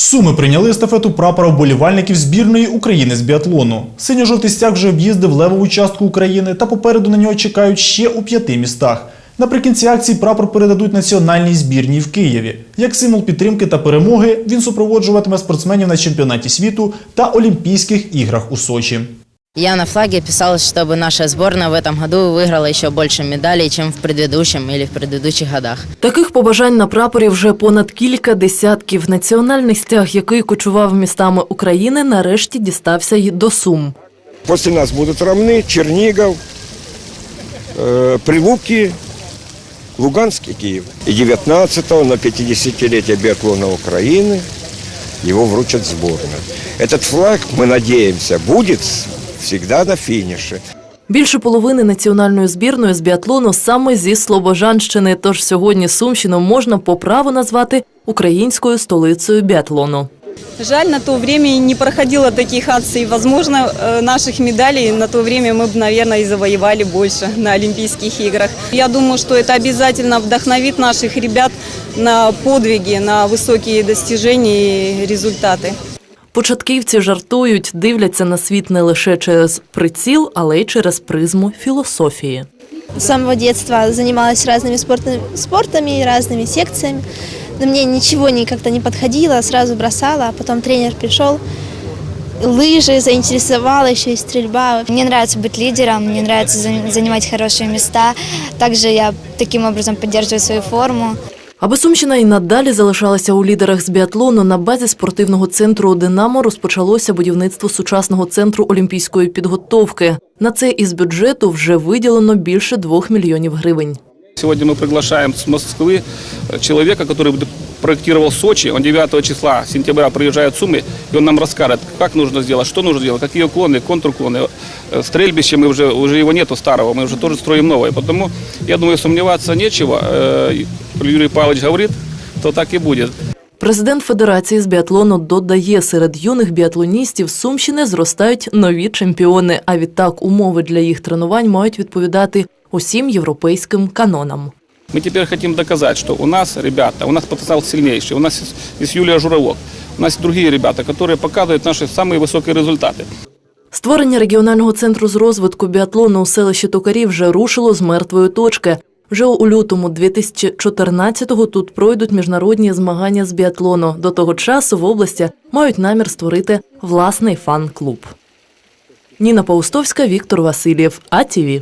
Суми прийняли естафету прапора вболівальників збірної України з біатлону. Синьо-жовтий стяг вже об'їздив левову частку України та попереду на нього чекають ще у п'яти містах. Наприкінці акції прапор передадуть національній збірній в Києві. Як символ підтримки та перемоги він супроводжуватиме спортсменів на чемпіонаті світу та Олімпійських іграх у Сочі. Я на флаге писала, чтобы наша сборная в этом году выиграла еще больше медалей, чем в предыдущем или в предыдущих годах. Таких побажань на прапорі вже понад кілька десятків. Національний стяг, який кочував містами України, нарешті дістався й до Сум. После нас будут равны Чернигов, э, Прилуки, Луганск и Киев. И 19-го на 50-летие биатлона Украины его вручат сборной. Этот флаг, мы надеемся, будет всегда на финише. Більше половини національної збірної з біатлону саме зі Слобожанщини. Тож сьогодні Сумщину можна по праву назвати українською столицею біатлону. Жаль, на то время не проходило таких акций. Возможно, э, наших медалей на то время мы бы, наверное, и завоевали больше на Олимпийских играх. Я думаю, что это обязательно вдохновит наших ребят на подвиги, на высокие достижения и результаты. Початківці жартують, дивляться на світ не лише через приціл, але й через призму філософії. С самого детства занималась разными спортами, спортами, разными секциями. Но мне ничего не как-то не подходило, сразу бросала, а потом тренер пришел, лыжи заинтересовала, еще и стрельба. Мне нравится быть лидером, мне нравится за- занимать хорошие места. Также я таким образом поддерживаю свою форму. Аби Сумщина і надалі залишалася у лідерах з біатлону, на базі спортивного центру «Динамо» розпочалося будівництво сучасного центру олімпійської підготовки. На це із бюджету вже виділено більше двох мільйонів гривень. Сегодня мы приглашаем с Москвы э, человека, который проектировал Сочи. Он 9 числа сентября приезжает в Сумы, и он нам расскажет, как нужно сделать, что нужно сделать, какие уклоны, контруклоны. Э, Стрельбище мы уже, уже его нету старого, мы уже тоже строим новое. Потому, я думаю, сомневаться нечего. Э, Юрий Павлович говорит, то так и будет. Президент Федерації з біатлону додає, серед юних біатлоністів Сумщини зростають нові чемпіони, а відтак умови для їх тренувань мають відповідати усім європейським канонам. Мы теперь хотим доказать, что у нас, ребята, у нас потенциал сильнейший. У нас есть- есть Юлия Журавок, у нас есть другие ребята, которые показывают наши самые высокие результаты. Створення регіонального центру з розвитку біатлону у селищі Токарі вже рушило з мертвої точки. Вже у лютому 2014-го тут пройдуть міжнародні змагання з біатлону. До того часу в області мають намір створити власний фан-клуб. Ніна Паустовська, Віктор Васильєв, АТВ.